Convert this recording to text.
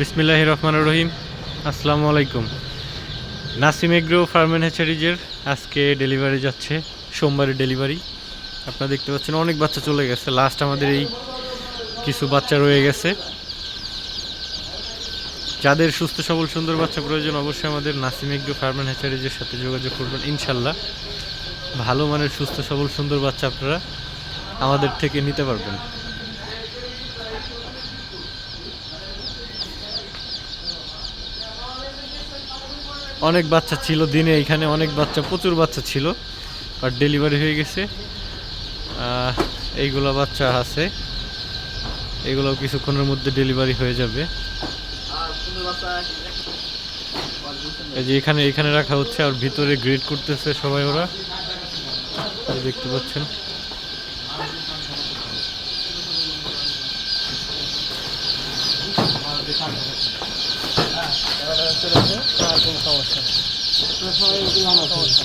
বিসমিল্লাহ রহমান রহিম। আসসালামু আলাইকুম। নাসিম এগ্রো ফার্মেন হ্যাচারিজের আজকে ডেলিভারি যাচ্ছে, সোমবারের ডেলিভারি। আপনারা দেখতে পাচ্ছেন অনেক বাচ্চা চলে গেছে। লাস্ট আমাদের এই কিছু বাচ্চা রয়ে গেছে। যাদের সুস্থ, সবল, সুন্দর বাচ্চা প্রয়োজন অবশ্যই আমাদের নাসিম এগ্রো ফার্মেন হ্যাচারিজের সাথে যোগাযোগ করবেন, ইনশাল্লাহ। ভালো মানের, সুস্থ, সবল, সুন্দর বাচ্চা আপনারা আমাদের থেকে নিতে পারবেন। অনেক বাচ্চা ছিল, দিনে এখানে অনেক বাচ্চা, প্রচুর বাচ্চা ছিল আর ডেলিভারি হয়ে গেছে। এইগুলো বাচ্চা আছে। এগুলো কিছুক্ষণের মধ্যে ডেলিভারি হয়ে যাবে। এই যে এখানে এখানে রাখা হচ্ছে আর ভিতরে গ্রেড করতেছে সবাই ওরা। দেখতে পাচ্ছেন। চলে আসে আর কোনো সমস্যা নেই সমস্যা